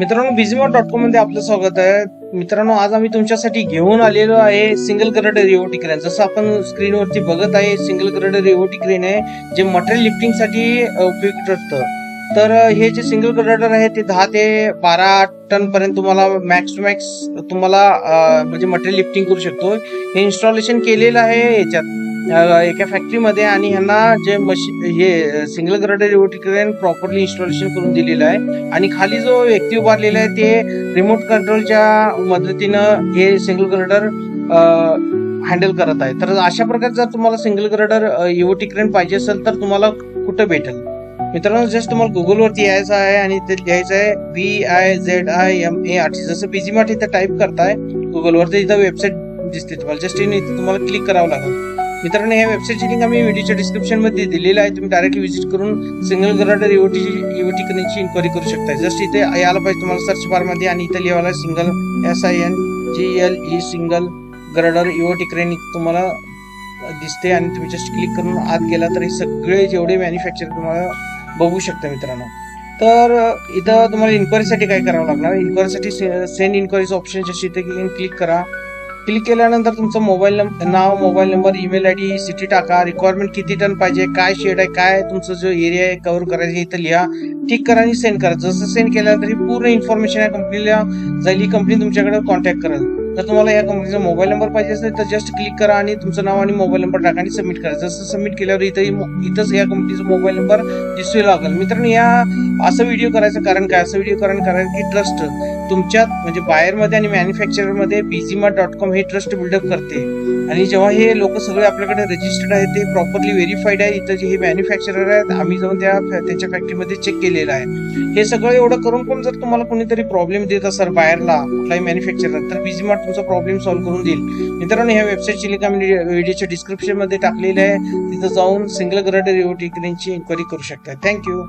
मित्रांनो बिझीमॉट डॉट कॉममध्ये आपलं स्वागत आहे. मित्रांनो आज आम्ही तुमच्यासाठी घेऊन आलेलो आहे सिंगल ग्रेडर रिओटी क्रेन जसं आपण स्क्रीनवरती बघत आहे सिंगल ग्रेडर रिओटी क्रेन आहे जे मटेरियल लिफ्टिंगसाठी उपयुक्त ठरतं तर हे जे सिंगल ग्रेडर आहे ते दहा ते बारा टन पर्यंत तुम्हाला मॅक्स टू मॅक्स तुम्हाला म्हणजे मटेरियल लिफ्टिंग करू शकतो. हे इन्स्टॉलेशन केलेलं आहे याच्यात. एका फॅक्टरीमध्ये आणि ह्यांना जे मशीन हे single girder EOT crane properly installation करून दिलेलं आहे. आणि खाली जो व्यक्ती उभारलेला आहे ते रिमोट कंट्रोलच्या मदतीनं हे सिंगल ग्रेडर हँडल करत आहे. तर अशा प्रकारे जर तुम्हाला सिंगल ग्रेडर युवटिक्रेन पाहिजे असेल तर तुम्हाला कुठं भेटेल? मित्रांनो जस्ट तुम्हाला गुगलवरती यायचं आहे आणि ते लिहायचं आहे B I Z I M A R T जसं बीजी मार्ट इथं टाईप करताय गुगलवरती इथं वेबसाईट दिसते तुम्हाला. जस्ट इथं तुम्हाला क्लिक करावं लागेल. मित्रांनो या वेबसाईटची लिंक आम्ही व्हिडिओच्या डिस्क्रिप्शनमध्ये दिलेलं आहे. तुम्ही डायरेक्टली व्हिजिट करून सिंगल ग्रेडर युवटी युवटी करण्याची इन्क्वायरी करू शकता. जस्ट इथे यायला पाहिजे तुम्हाला सर्च बारमध्ये आणि इथे लिहायला single S I N G L E single girder EOT क्रेनिक तुम्हाला दिसते आणि तुम्ही जस्ट क्लिक करून आत गेला तर हे सगळे जेवढे मॅन्युफॅक्चर तुम्हाला बघू शकता मित्रांनो. तर इथं तुम्हाला इन्क्वायरीसाठी काय करावं लागणार? इन्क्वायरीसाठी सेंड इन्क्वायरीचं ऑप्शन जशी इथे क्लिक करा. क्लिक केल्यानंतर तुमचं mobile now mobile number email I D city टाका. रिक्वायरमेंट किती टन पाहिजे काय शेड आहे काय तुमचं जो एरिया आहे कव्हर करायचं इथं लिहा. टिक करा आणि सेंड करा. जसं सेंड केल्यानंतर ही पूर्ण इन्फॉर्मेशन या कंपनीला जाईल ही कंपनी तुमच्याकडे कॉन्टॅक्ट करेल. जर तुम्हाला या कंपनीचा मोबाईल नंबर पाहिजे असेल तर जस्ट क्लिक करा आणि तुमचं नाव आणि मोबाईल नंबर टाका आणि सबमिट करा. जसं सबमिट केल्यावर इथं इथंच या कंपनीचा मोबाईल नंबर दिसू लागेल. मित्रांनो या असं व्हिडिओ करायचं कारण काय? असं व्हिडिओ कारण कारण की ट्रस्ट तुमच्यात म्हणजे बायर आणि मॅन्युफॅक्चरमध्ये बीजीमा डॉट कॉम हे ट्रस्ट बिल्डअप करते. आणि जेव्हा हे लोक सगळे आपल्याकडे रजिस्टर्ड आहेत ते प्रॉपरली व्हेरीफाईड आहे इथं जे हे मॅन्युफॅक्चरर आहेत आम्ही जाऊन त्या त्यांच्या फॅक्टरीमध्ये चेक केलेलं आहे. हे सगळं एवढं करून पण जर तुम्हाला कोणीतरी प्रॉब्लेम देत असेल बाहेरला कुठलाही मॅन्युफॅक्चरर तर बीजीमार्ट तुमचा प्रॉब्लेम सॉल्व्ह करून देईल. मित्रांनो ह्या वेबसाईटची लिंक आम्ही व्हिडिओच्या डिस्क्रिप्शनमध्ये टाकलेली आहे. तिथं जाऊन सिंगल ग्रेडर युटी इन्क्वायरी करू शकता थँक्यू